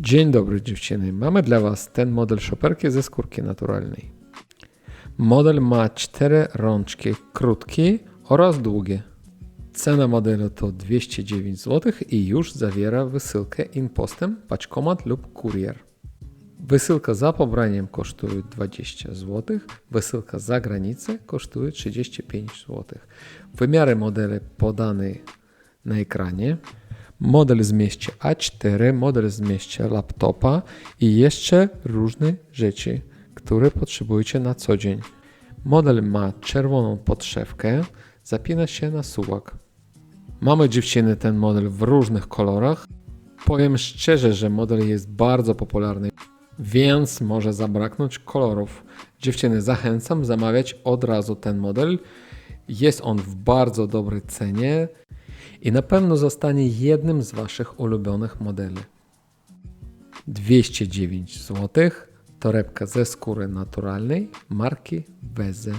Dzień dobry dziewczyny. Mamy dla Was ten model szoperki ze skórki naturalnej. Model ma cztery rączki krótkie oraz długie. Cena modelu to 209 zł i już zawiera wysyłkę impostem, paczkomat lub kurier. Wysyłka za pobraniem kosztuje 20 zł, wysyłka za granicę kosztuje 35 zł. Wymiary modele podane na ekranie. Model zmieści A4, model zmieści laptopa i jeszcze różne rzeczy, które potrzebujecie na co dzień. Model ma czerwoną podszewkę, zapina się na suwak. Mamy dziewczyny ten model w różnych kolorach. Powiem szczerze, że model jest bardzo popularny, więc może zabraknąć kolorów. Dziewczyny, zachęcam zamawiać od razu ten model. Jest on w bardzo dobrej cenie i na pewno zostanie jednym z Waszych ulubionych modeli. 209 zł, torebka ze skóry naturalnej marki Beze.